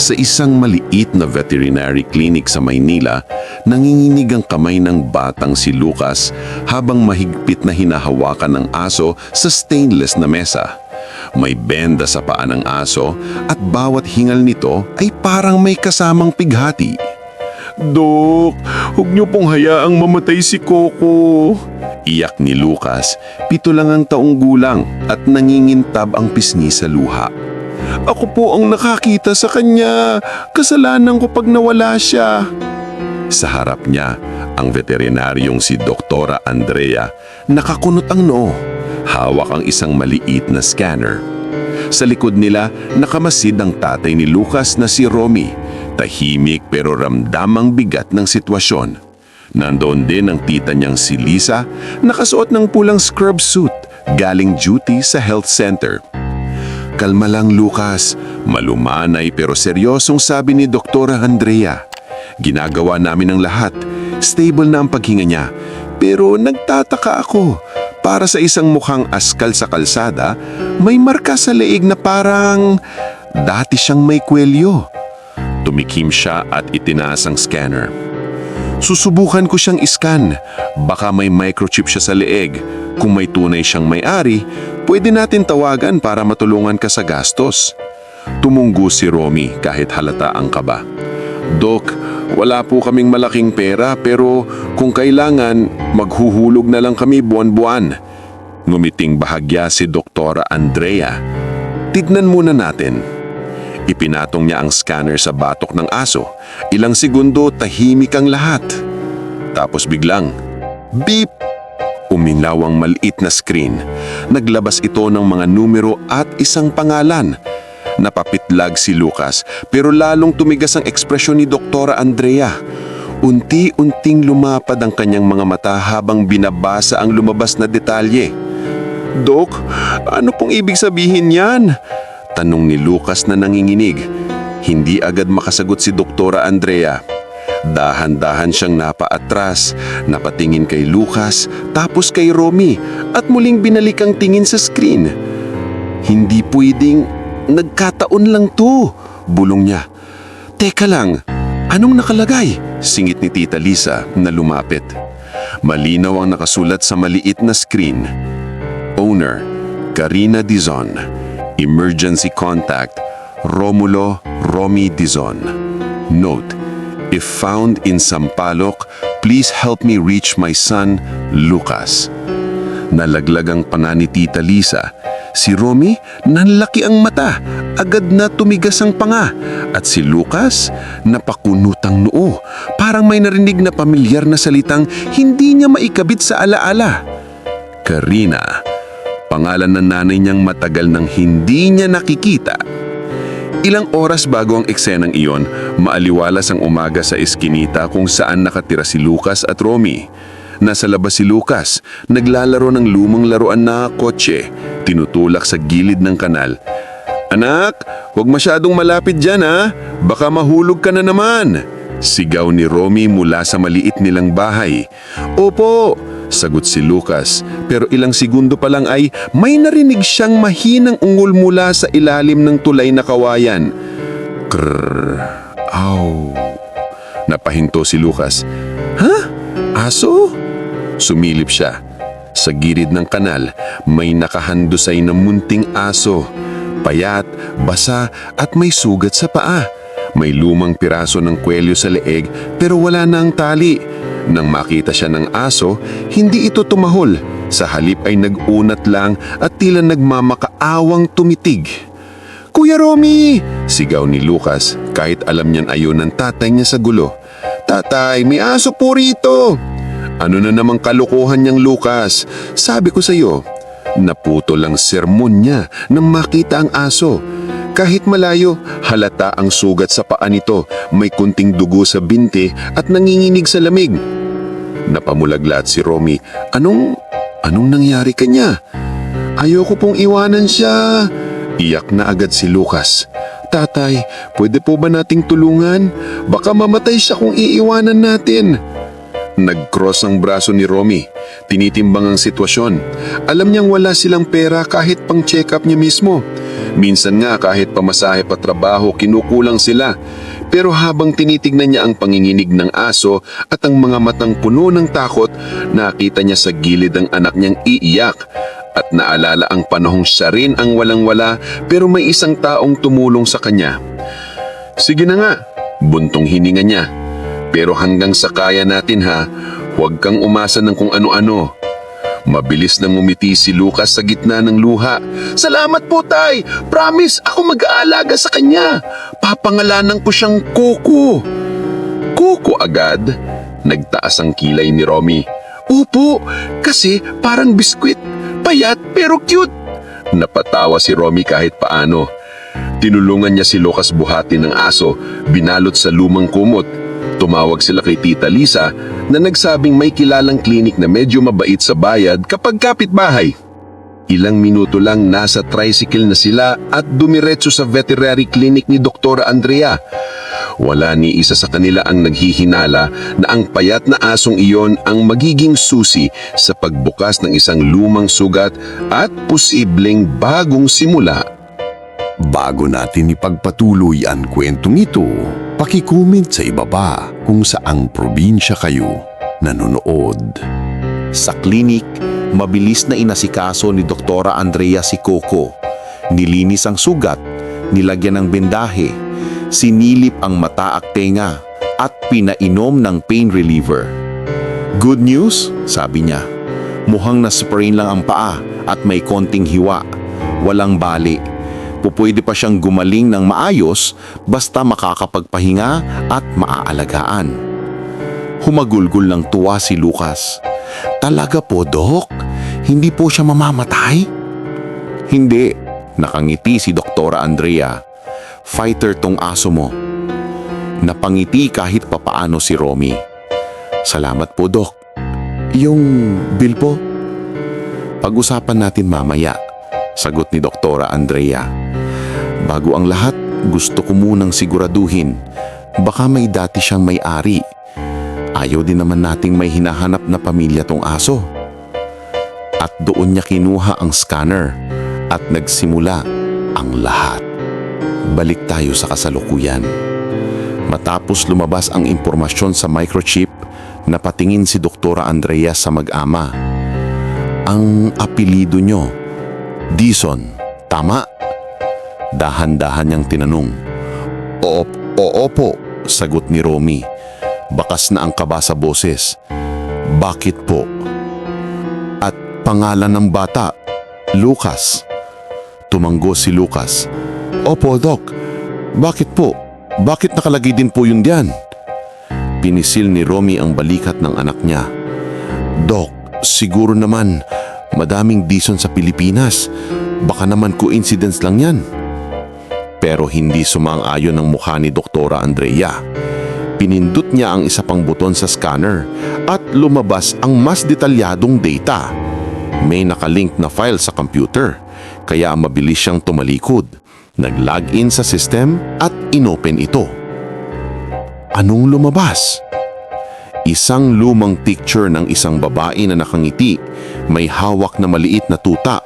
Sa isang maliit na veterinary clinic sa Maynila, nanginginig ang kamay ng batang si Lucas habang mahigpit na hinahawakan ng aso sa stainless na mesa. May benda sa paa ng aso at bawat hingal nito ay parang may kasamang pighati. Dok, huwag niyo pong hayaang mamatay si Coco. Iyak ni Lucas, pito lang ang taong gulang at nangingintab ang pisngi sa luha. Ako po ang nakakita sa kanya. Kasalanan ko pag nawala siya. Sa harap niya, ang veterinaryong si Doktora Andrea nakakunot ang noo. Hawak ang isang maliit na scanner. Sa likod nila, nakamasid ang tatay ni Lucas na si Romy. Tahimik pero ramdamang bigat ng sitwasyon. Nandoon din ang tita niyang si Lisa, nakasuot ng pulang scrub suit, galing duty sa health center. Kalma lang Lucas, malumanay pero seryosong sabi ni Doktora Andrea. Ginagawa namin ang lahat, stable na ang paghinga niya. Pero nagtataka ako, para sa isang mukhang askal sa kalsada, may marka sa leeg na parang dati siyang may kwelyo. Tumikim siya at itinaas ang scanner. Susubukan ko siyang iskan. Baka may microchip siya sa leeg. Kung may tunay siyang may-ari, pwede natin tawagan para matulungan ka sa gastos. Tumunggo si Romy kahit halata ang kaba. Dok, wala po kaming malaking pera pero kung kailangan, maghuhulog na lang kami buwan-buwan. Ngumiting bahagya si Doktora Andrea. Tignan muna natin. Ipinatong niya ang scanner sa batok ng aso. Ilang segundo tahimik ang lahat. Tapos biglang, beep! Uminaw ang maliit na screen. Naglabas ito ng mga numero at isang pangalan. Napapitlag si Lucas pero lalong tumigas ang ekspresyon ni Doktora Andrea. Unti-unting lumapad ang kanyang mga mata habang binabasa ang lumabas na detalye. Dok, ano pong ibig sabihin yan? Tanong ni Lucas na nanginginig. Hindi agad makasagot si Doktora Andrea. Dahan-dahan siyang napaatras, napatingin kay Lucas, tapos kay Romy, at muling binalik ang tingin sa screen. Hindi pwedeng, nagkataon lang to, bulong niya. Teka lang, anong nakalagay? Singit ni Tita Lisa na lumapit. Malinaw ang nakasulat sa maliit na screen. Owner, Karina Dizon. Emergency contact, Romulo Romy Dizon. Note, if found in Sampaloc, please help me reach my son, Lucas. Nalaglag ang panga ni Tita Lisa. Si Romy, nanlaki ang mata. Agad na tumigas ang panga. At si Lucas, napakunutang noo. Parang may narinig na pamilyar na salitang hindi niya maikabit sa alaala. Karina, pangalan ng nanay niyang matagal nang hindi niya nakikita. Ilang oras bago ang eksenang iyon, maaliwalas ang umaga sa eskinita kung saan nakatira si Lucas at Romy. Nasa labas si Lucas, naglalaro ng lumang laruan na kotse, tinutulak sa gilid ng kanal. Anak, huwag masyadong malapit dyan ha, baka mahulog ka na naman. Sigaw ni Romy mula sa maliit nilang bahay. Opo, sagot si Lucas, pero ilang segundo pa lang ay may narinig siyang mahinang ungol mula sa ilalim ng tulay na kawayan. Krrr, aw. Napahinto si Lucas. Ha? Aso? Sumilip siya. Sa gilid ng kanal, may nakahandusay na munting aso. Payat, basa at may sugat sa paa. May lumang piraso ng kwelyo sa leeg pero wala na ang tali. Nang makita siya ng aso, hindi ito tumahol. Sa halip ay nagunat lang at tila nagmamakaawang tumitig. Kuya Romy! Sigaw ni Lucas kahit alam niyan ayon ng tatay niya sa gulo. Tatay, may aso po rito! Ano na namang kalukuhan niyang Lucas? Sabi ko sa iyo, naputo lang sermon niya nang makita ang aso. Kahit malayo, halata ang sugat sa paa nito, may kunting dugo sa binti at nanginginig sa lamig. Napamulaglat si Romy. Anong, anong nangyari kanya? Ayoko pong iwanan siya. Iyak na agad si Lucas. Tatay, pwede po ba nating tulungan? Baka mamatay siya kung iiwanan natin. Nag-cross ang braso ni Romy. Tinitimbang ang sitwasyon. Alam niyang wala silang pera kahit pang check-up niya mismo. Minsan nga kahit pamasahe pa trabaho, kinukulang sila. Pero habang tinitignan niya ang panginginig ng aso at ang mga matang puno ng takot, nakita niya sa gilid ang anak niyang iiyak. At naalala ang panahong siya rin ang walang-wala pero may isang taong tumulong sa kanya. Sige na nga, buntong hininga niya. Pero hanggang sa kaya natin ha, huwag kang umasa ng kung ano-ano. Mabilis na ngumiti si Lucas sa gitna ng luha. Salamat po, Tay! Promise, ako mag-aalaga sa kanya. Papangalanan ko siyang Coco. Coco agad? Nagtaas ang kilay ni Romy. Opo, kasi parang biskwit. Payat pero cute. Napatawa si Romy kahit paano. Tinulungan niya si Lucas buhati ng aso, binalot sa lumang kumot. Tumawag sila kay Tita Lisa na nagsabing may kilalang klinik na medyo mabait sa bayad kapag kapitbahay. Ilang minuto lang nasa tricycle na sila at dumiretso sa veterinary clinic ni Dr. Andrea. Wala ni isa sa kanila ang naghihinala na ang payat na asong iyon ang magiging susi sa pagbukas ng isang lumang sugat at posibleng bagong simula Bago natin ipagpatuloy ang kwentong ito, pakicomment sa ibaba kung saang probinsya kayo nanonood. Sa klinik, mabilis na inasikaso ni Doktora Andrea si Coco. Nilinis ang sugat, nilagyan ng bendahe, sinilip ang mata at tenga, at pinainom ng pain reliever. Good news, sabi niya. Mukhang na-sprain lang ang paa at may konting hiwa. Walang bali. Pupwede pa siyang gumaling ng maayos basta makakapagpahinga at maaalagaan. Humagulgol ng tuwa si Lucas. Talaga po, Dok? Hindi po siya mamamatay? Hindi. Nakangiti si Doktora Andrea. Fighter tong aso mo. Napangiti kahit papaano si Romy. Salamat po, Dok. Yung bill po? Pag-usapan natin mamaya, sagot ni Doktora Andrea. Bago ang lahat, gusto ko munang siguraduhin. Baka may dati siyang may-ari. Ayaw din naman nating may hinahanap na pamilya tong aso. At doon niya kinuha ang scanner at nagsimula ang lahat. Balik tayo sa kasalukuyan. Matapos lumabas ang impormasyon sa microchip, napatingin si Doktora Andrea sa mag-ama. Ang apelido nyo, Dison, tama? Dahan-dahan niyang tinanong. Oo, oo po, sagot ni Romy. Bakas na ang kaba sa boses. Bakit po? At pangalan ng bata, Lucas. Tumanggo si Lucas. Opo, Doc. Bakit po? Bakit nakalagay din po yun diyan? Pinisil ni Romy ang balikat ng anak niya. Doc, siguro naman madaming dison sa Pilipinas. Baka naman coincidence lang yan. Pero hindi sumang-ayon ang mukha ni Doktora Andrea. Pinindot niya ang isa pang buton sa scanner at lumabas ang mas detalyadong data. May nakalink na file sa computer, kaya mabilis siyang tumalikod. Nag-login sa system at inopen ito. Anong lumabas? Isang lumang picture ng isang babae na nakangiti, may hawak na maliit na tuta,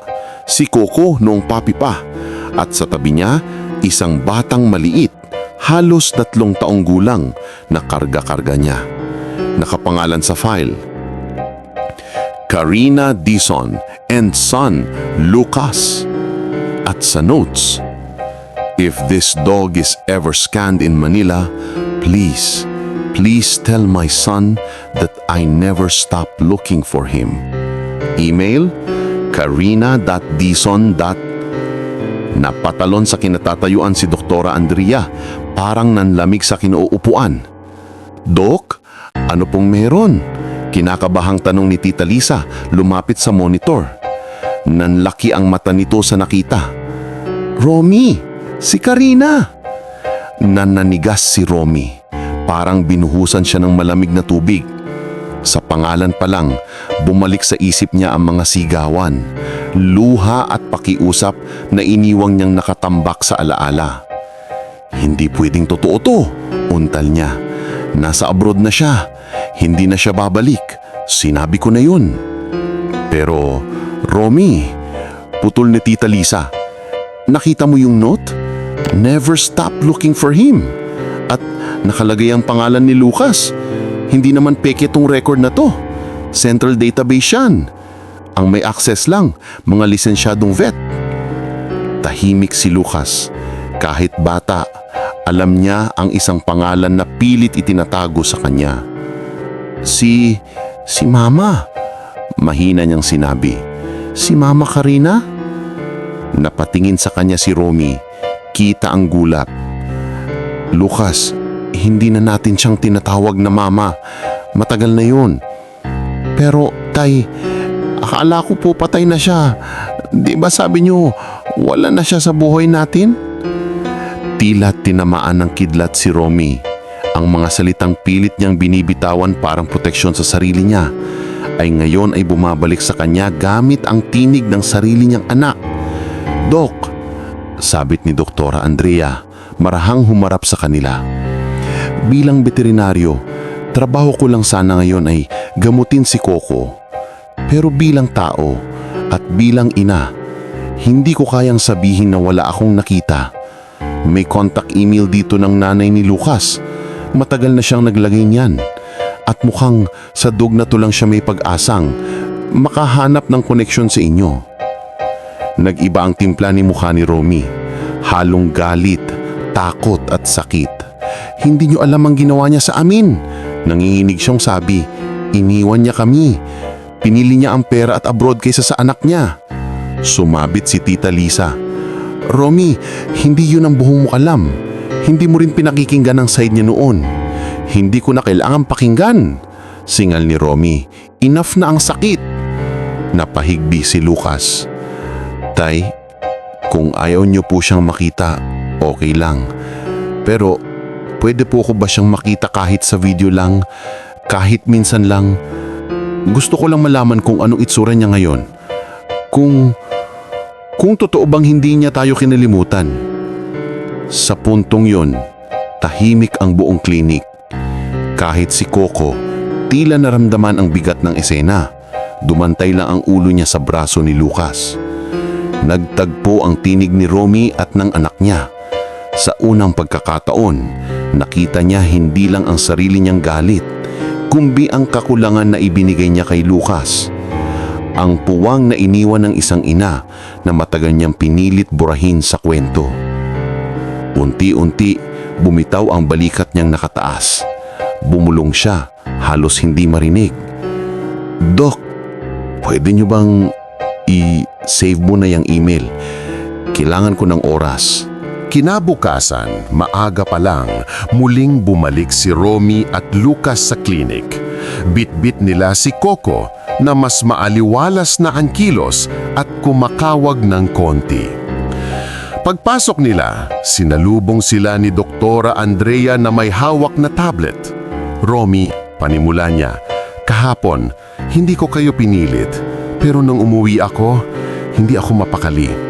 si Coco noong papi pa, at sa tabi niya, isang batang maliit, halos tatlong taong gulang na karga-karga niya. Nakapangalan sa file, Karina Dison and son Lucas. At sa notes, If this dog is ever scanned in Manila, please, please tell my son that I never stop looking for him. Email karina.dison. Napatalon sa kinatatayuan si Doktora Andrea, parang nanlamig sa kinuupuan. Dok, ano pong meron? Kinakabahang tanong ni Tita Lisa, lumapit sa monitor. Nanlaki ang mata nito sa nakita. Romy, si Karina. Nananigas si Romy. Parang binuhusan siya ng malamig na tubig. Sa pangalan pa lang, bumalik sa isip niya ang mga sigawan, luha at pakiusap na iniwang niyang nakatambak sa alaala. Hindi pwedeng totoo to, untal niya. Nasa abroad na siya, hindi na siya babalik. Sinabi ko na yun. Pero, Romy, putol ni Tita Lisa, nakita mo yung note? Never stop looking for him. Nakalagay ang pangalan ni Lucas. Hindi naman peke tong record na to. Central database yan. Ang may access lang, mga lisensyadong vet. Tahimik si Lucas. Kahit bata, alam niya ang isang pangalan na pilit itinatago sa kanya. Si... si Mama. Mahina niyang sinabi. Si Mama Karina? Napatingin sa kanya si Romy. Kita ang gulat. Lucas, hindi na natin siyang tinatawag na Mama. Matagal na yun. Pero, Tay, akala ko po patay na siya. Di ba sabi niyo, wala na siya sa buhay natin? Tila tinamaan ng kidlat si Romy. Ang mga salitang pilit niyang binibitawan parang proteksyon sa sarili niya ay ngayon ay bumabalik sa kanya gamit ang tinig ng sarili niyang anak. Dok, sabit ni Doktora Andrea, marahang humarap sa kanila. Bilang veterinaryo, trabaho ko lang sana ngayon ay gamutin si Coco. Pero bilang tao at bilang ina, hindi ko kayang sabihin na wala akong nakita. May contact email dito ng nanay ni Lucas. Matagal na siyang naglagay niyan. At mukhang sa dog na to lang siya may pag-asang makahanap ng koneksyon sa inyo. Nag-iba ang timpla ni mukha ni Romy. Halong galit, takot at sakit. Hindi niyo alam ang ginawa niya sa amin. Nanginginig siyang sabi, iniwan niya kami. Pinili niya ang pera at abroad kaysa sa anak niya. Sumabit si Tita Lisa. Romy, hindi yun ang buhong mo alam. Hindi mo rin pinakikinggan ang side niya noon. Hindi ko na kailangan pakinggan. Singal ni Romy, enough na ang sakit. Napahigbi si Lucas. Tay, kung ayaw niyo po siyang makita, okay lang. Pero pwede po ko ba siyang makita kahit sa video lang, kahit minsan lang? Gusto ko lang malaman kung anong itsura niya ngayon. Kung kung totoo bang hindi niya tayo kinalimutan. Sa puntong yon, tahimik ang buong klinik. Kahit si Coco, tila naramdaman ang bigat ng esena. Dumantay lang ang ulo niya sa braso ni Lucas. Nagtagpo ang tinig ni Romy at ng anak niya. Sa unang pagkakataon, nakita niya hindi lang ang sarili niyang galit, kumbi ang kakulangan na ibinigay niya kay Lucas ang puwang na iniwan ng isang ina na matagal niyang pinilit burahin sa kwento. Unti-unti, bumitaw ang balikat niyang nakataas. Bumulong siya, halos hindi marinig. Dok, pwede niyo bang i-save mo na yung email? Kailangan ko ng oras. Kinabukasan, maaga pa lang, muling bumalik si Romy at Lucas sa klinik. Bit-bit nila si Coco na mas maaliwalas na ang kilos at kumakawag ng konti. Pagpasok nila, sinalubong sila ni Doktora Andrea na may hawak na tablet. Romy, panimula niya, kahapon, hindi ko kayo pinilit, pero nang umuwi ako, hindi ako mapakali.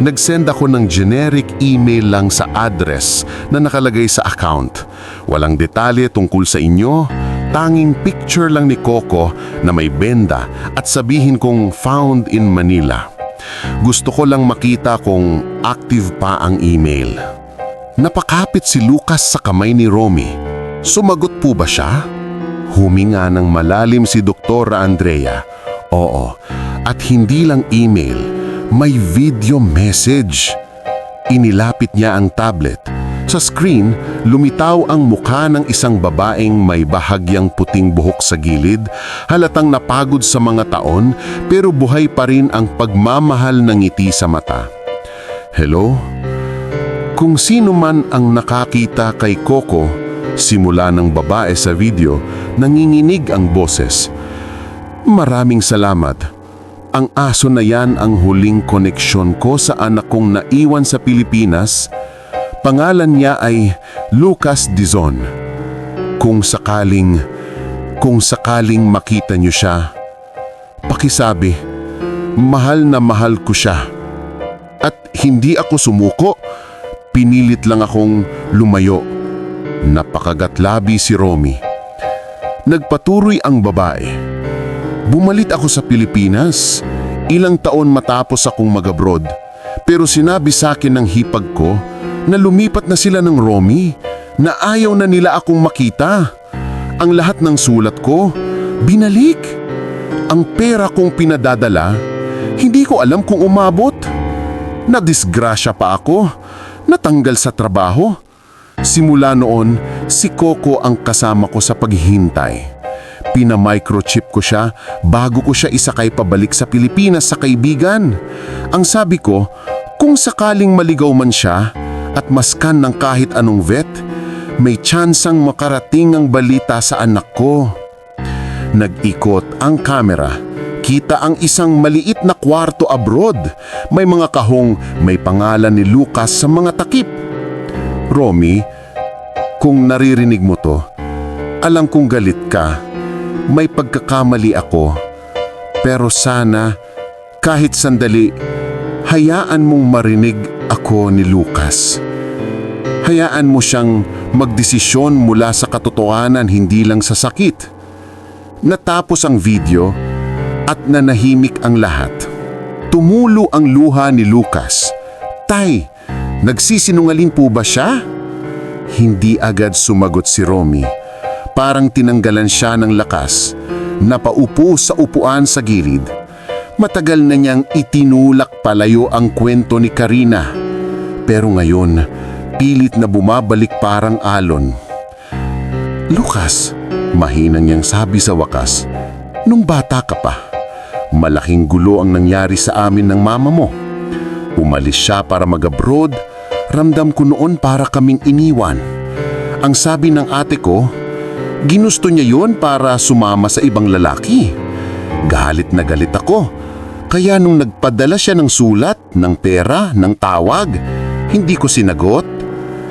Nag-send ako ng generic email lang sa address na nakalagay sa account. Walang detalye tungkol sa inyo, tanging picture lang ni Coco na may benda at sabihin kong found in Manila. Gusto ko lang makita kung active pa ang email. Napakapit si Lucas sa kamay ni Romy. Sumagot po ba siya? Huminga ng malalim si Doktora Andrea. Oo, at hindi lang email, may video message. Inilapit niya ang tablet. Sa screen, lumitaw ang mukha ng isang babaeng may bahagyang puting buhok sa gilid, halatang napagod sa mga taon pero buhay pa rin ang pagmamahal ng ngiti sa mata. Hello? Kung sino man ang nakakita kay Coco, simula ng babae sa video, nanginginig ang boses. Maraming salamat. Ang aso na yan ang huling koneksyon ko sa anak kong naiwan sa Pilipinas. Pangalan niya ay Lucas Dizon. Kung sakaling, kung sakaling makita niyo siya, pakisabi, mahal na mahal ko siya. At hindi ako sumuko, pinilit lang akong lumayo. Napakagatlabi si Romy. Nagpatuloy ang babae. Bumalit ako sa Pilipinas, ilang taon matapos akong mag-abroad. Pero sinabi sa akin ng hipag ko na lumipat na sila ng Romy, na ayaw na nila akong makita. Ang lahat ng sulat ko, binalik. Ang pera kong pinadadala, hindi ko alam kung umabot. Nadisgrasya pa ako, natanggal sa trabaho. Simula noon, si Coco ang kasama ko sa paghihintay. Pina-microchip ko siya bago ko siya isakay pabalik sa Pilipinas sa kaibigan. Ang sabi ko, kung sakaling maligaw man siya at maskan ng kahit anong vet, may tsansang makarating ang balita sa anak ko. Nag-ikot ang kamera. Kita ang isang maliit na kwarto abroad. May mga kahong may pangalan ni Lucas sa mga takip. Romy, kung naririnig mo to, alam kong galit ka. May pagkakamali ako. Pero sana, kahit sandali, hayaan mong marinig ako ni Lucas. Hayaan mo siyang magdesisyon mula sa katotohanan hindi lang sa sakit. Natapos ang video at nanahimik ang lahat. Tumulo ang luha ni Lucas. Tay, nagsisinungaling po ba siya? Hindi agad sumagot si Romy. Parang tinanggalan siya ng lakas. Napaupo sa upuan sa gilid. Matagal na niyang itinulak palayo ang kwento ni Karina. Pero ngayon, pilit na bumabalik parang alon. Lucas, mahinang niyang sabi sa wakas, nung bata ka pa, malaking gulo ang nangyari sa amin ng mama mo. Umalis siya para mag-abroad, ramdam ko noon para kaming iniwan. Ang sabi ng ate ko, ginusto niya yon para sumama sa ibang lalaki. Galit na galit ako. Kaya nung nagpadala siya ng sulat, ng pera, ng tawag, hindi ko sinagot.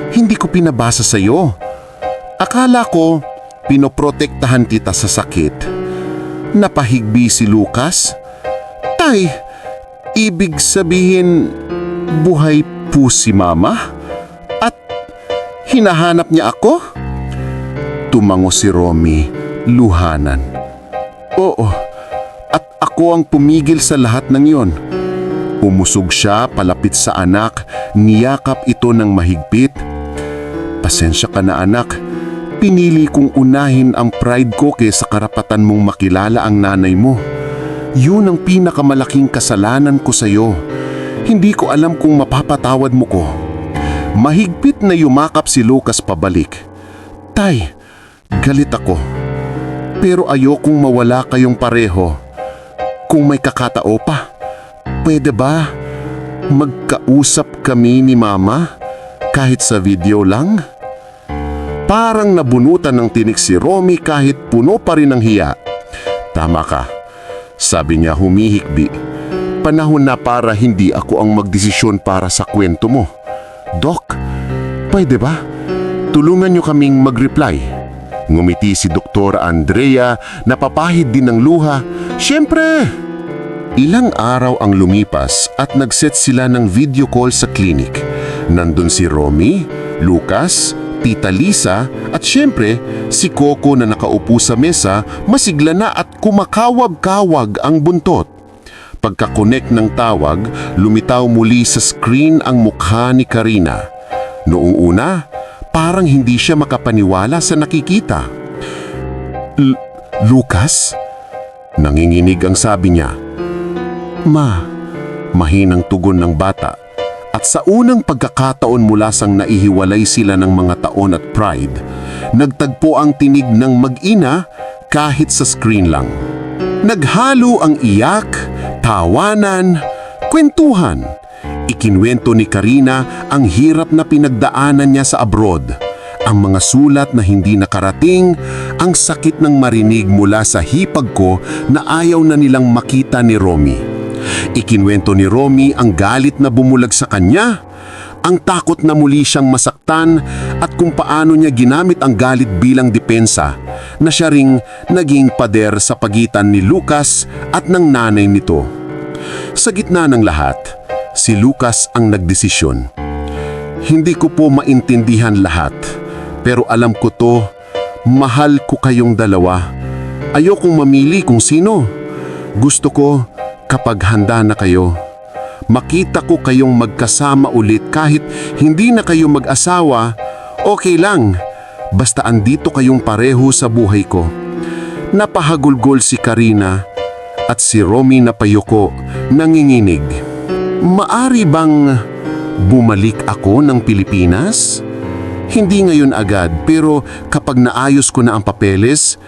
Hindi ko pinabasa sa iyo. Akala ko, pinoprotektahan kita sa sakit. Napahigbi si Lucas. Tay, ibig sabihin, buhay po si Mama? At hinahanap niya ako? Tumango si Romy, luhanan. Oo, at ako ang pumigil sa lahat ng yon. Umusog siya palapit sa anak, niyakap ito ng mahigpit. Pasensya ka na anak, pinili kong unahin ang pride ko kaysa karapatan mong makilala ang nanay mo. Yun ang pinakamalaking kasalanan ko sa'yo. Hindi ko alam kung mapapatawad mo ko. Mahigpit na yumakap si Lucas pabalik. Tay, galit ako. Pero ayokong mawala kayong pareho. Kung may kakatao pa, pwede ba magkausap kami ni Mama kahit sa video lang? Parang nabunutan ng tinik si Romy kahit puno pa rin ng hiya. Tama ka, sabi niya humihikbi. Panahon na para hindi ako ang magdesisyon para sa kwento mo. Doc, pwede ba? Tulungan niyo kaming mag-reply. Ngumiti si Dr. Andrea, napapahid din ng luha. Siyempre! Ilang araw ang lumipas at nagset sila ng video call sa clinic. Nandun si Romy, Lucas, Tita Lisa at siyempre si Coco na nakaupo sa mesa masigla na at kumakawag-kawag ang buntot. Pagkakonek ng tawag, lumitaw muli sa screen ang mukha ni Karina. Noong una, parang hindi siya makapaniwala sa nakikita. Lucas? Nanginginig ang sabi niya. Ma, mahinang tugon ng bata. At sa unang pagkakataon mula sang naihiwalay sila ng mga taon at pride, nagtagpo ang tinig ng mag-ina kahit sa screen lang. Naghalo ang iyak, tawanan, kwentuhan. Ikinwento ni Karina ang hirap na pinagdaanan niya sa abroad. Ang mga sulat na hindi nakarating, ang sakit ng marinig mula sa hipag ko na ayaw na nilang makita ni Romy. Ikinwento ni Romy ang galit na bumulag sa kanya, ang takot na muli siyang masaktan at kung paano niya ginamit ang galit bilang depensa na siya ring naging pader sa pagitan ni Lucas at ng nanay nito. Sa gitna ng lahat, si Lucas ang nagdesisyon. Hindi ko po maintindihan lahat, pero alam ko to, mahal ko kayong dalawa. Ayokong mamili kung sino. Gusto ko kapag handa na kayo. makita ko kayong magkasama ulit kahit hindi na kayo mag-asawa, okay lang. Basta andito kayong pareho sa buhay ko. Napahagulgol si Karina at si Romy na payoko nanginginig. Maari bang bumalik ako ng Pilipinas? Hindi ngayon agad pero kapag naayos ko na ang papeles,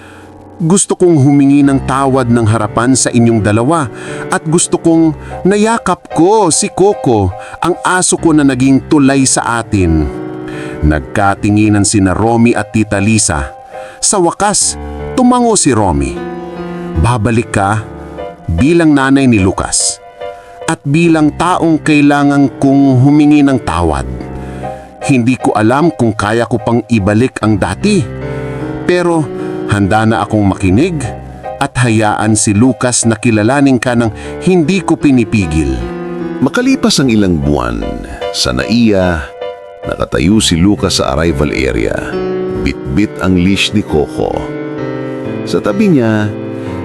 gusto kong humingi ng tawad ng harapan sa inyong dalawa at gusto kong nayakap ko si Coco, ang aso ko na naging tulay sa atin. Nagkatinginan sina Romy at Tita Lisa. Sa wakas, tumango si Romy. Babalik ka bilang nanay ni Lucas at bilang taong kailangan kong humingi ng tawad. Hindi ko alam kung kaya ko pang ibalik ang dati. Pero handa na akong makinig at hayaan si Lucas na kilalanin ka ng hindi ko pinipigil. Makalipas ang ilang buwan, sa naiya, nakatayo si Lucas sa arrival area. Bit-bit ang leash ni Coco. Sa tabi niya,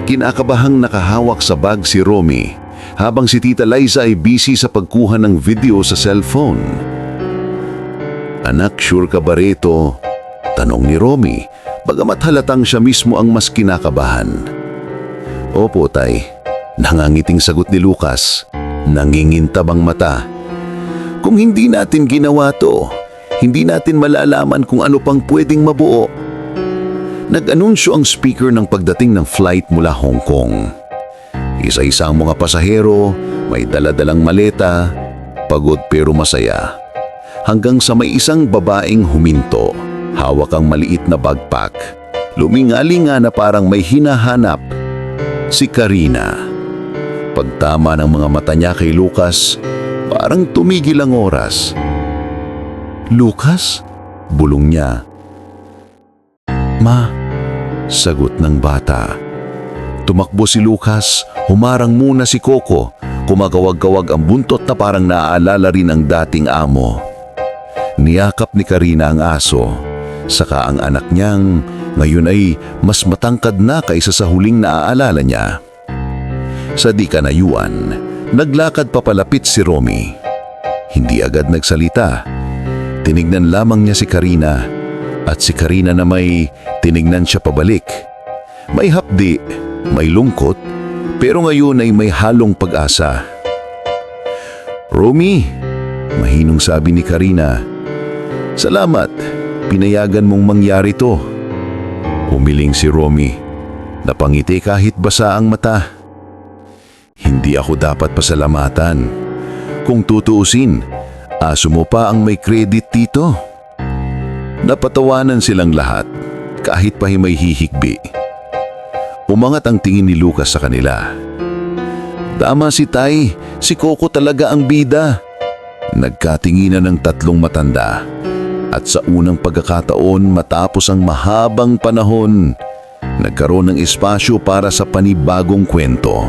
kinakabahang nakahawak sa bag si Romy habang si Tita Liza ay busy sa pagkuha ng video sa cellphone. Anak, sure ka ba rito? Tanong ni Romy, bagamat halatang siya mismo ang mas kinakabahan. Opo, tay. Nangangiting sagot ni Lucas. Nangingintab ang mata. Kung hindi natin ginawa to, hindi natin malalaman kung ano pang pwedeng mabuo. Nag-anunsyo ang speaker ng pagdating ng flight mula Hong Kong. Isa-isa ang mga pasahero, may daladalang maleta, pagod pero masaya. Hanggang sa may isang babaeng huminto, hawak ang maliit na backpack. Lumingalinga na parang may hinahanap. Si Karina. Pagtama ng mga mata niya kay Lucas, parang tumigil ang oras. Lucas? Bulong niya. Ma, sagot ng bata. Tumakbo si Lucas, humarang muna si Coco, kumagawag-gawag ang buntot na parang naaalala rin ang dating amo. Niyakap ni Karina ang aso, saka ang anak niyang ngayon ay mas matangkad na kaysa sa huling naaalala niya. Sa di kanayuan, naglakad papalapit si Romy. Hindi agad nagsalita. Tinignan lamang niya si Karina at si Karina na may tinignan siya pabalik. May hapdi, may lungkot, pero ngayon ay may halong pag-asa. Romy, mahinong sabi ni Karina, Salamat, pinayagan mong mangyari to. Humiling si Romy, napangiti kahit basa ang mata. Hindi ako dapat pasalamatan. Kung tutuusin, aso mo pa ang may credit dito. Napatawanan silang lahat, kahit pa may hihigbi. Umangat ang tingin ni Lucas sa kanila. Tama si Tay, si Coco talaga ang bida. Nagkatinginan ng tatlong matanda. At sa unang pagkakataon matapos ang mahabang panahon, nagkaroon ng espasyo para sa panibagong kwento.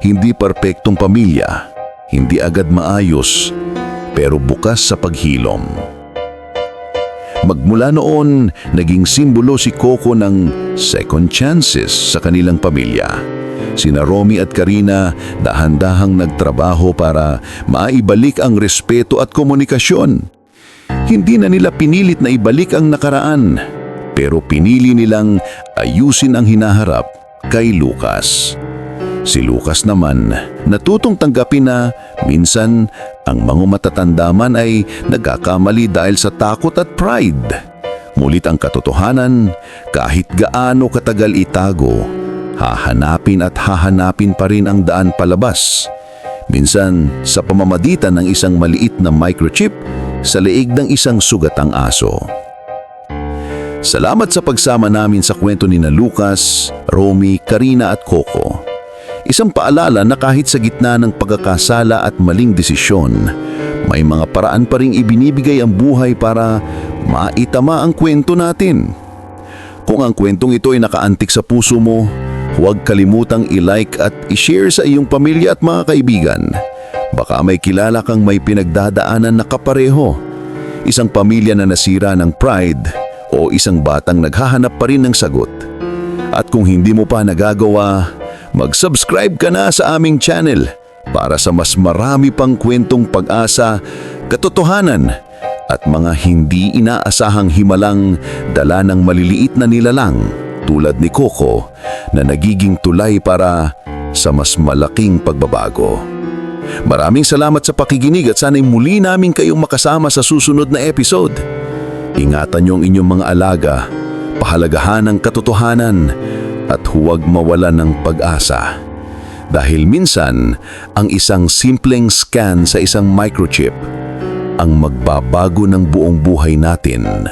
Hindi perpektong pamilya, hindi agad maayos, pero bukas sa paghilom. Magmula noon, naging simbolo si Coco ng second chances sa kanilang pamilya. Sina Romy at Karina dahan-dahang nagtrabaho para maibalik ang respeto at komunikasyon. Hindi na nila pinilit na ibalik ang nakaraan, pero pinili nilang ayusin ang hinaharap kay Lucas. Si Lucas naman, natutong tanggapin na minsan ang mga matatanda man ay nagkakamali dahil sa takot at pride. Ngunit ang katotohanan, kahit gaano katagal itago, hahanapin at hahanapin pa rin ang daan palabas. Minsan sa pamamagitan ng isang maliit na microchip sa leeg ng isang sugatang aso. Salamat sa pagsama namin sa kwento ni na Lucas, Romy, Karina at Coco. Isang paalala na kahit sa gitna ng pagkakasala at maling desisyon, may mga paraan pa ring ibinibigay ang buhay para maitama ang kwento natin. Kung ang kwentong ito ay nakaantik sa puso mo, huwag kalimutang i-like at i-share sa iyong pamilya at mga kaibigan. Baka may kilala kang may pinagdadaanan na kapareho. Isang pamilya na nasira ng pride o isang batang naghahanap pa rin ng sagot. At kung hindi mo pa nagagawa, mag-subscribe ka na sa aming channel para sa mas marami pang kwentong pag-asa, katotohanan at mga hindi inaasahang himalang dala ng maliliit na nilalang tulad ni Coco na nagiging tulay para sa mas malaking pagbabago. Maraming salamat sa pakikinig at sana'y muli namin kayong makasama sa susunod na episode. Ingatan niyo ang inyong mga alaga, pahalagahan ang katotohanan at huwag mawala ng pag-asa. Dahil minsan, ang isang simpleng scan sa isang microchip ang magbabago ng buong buhay natin.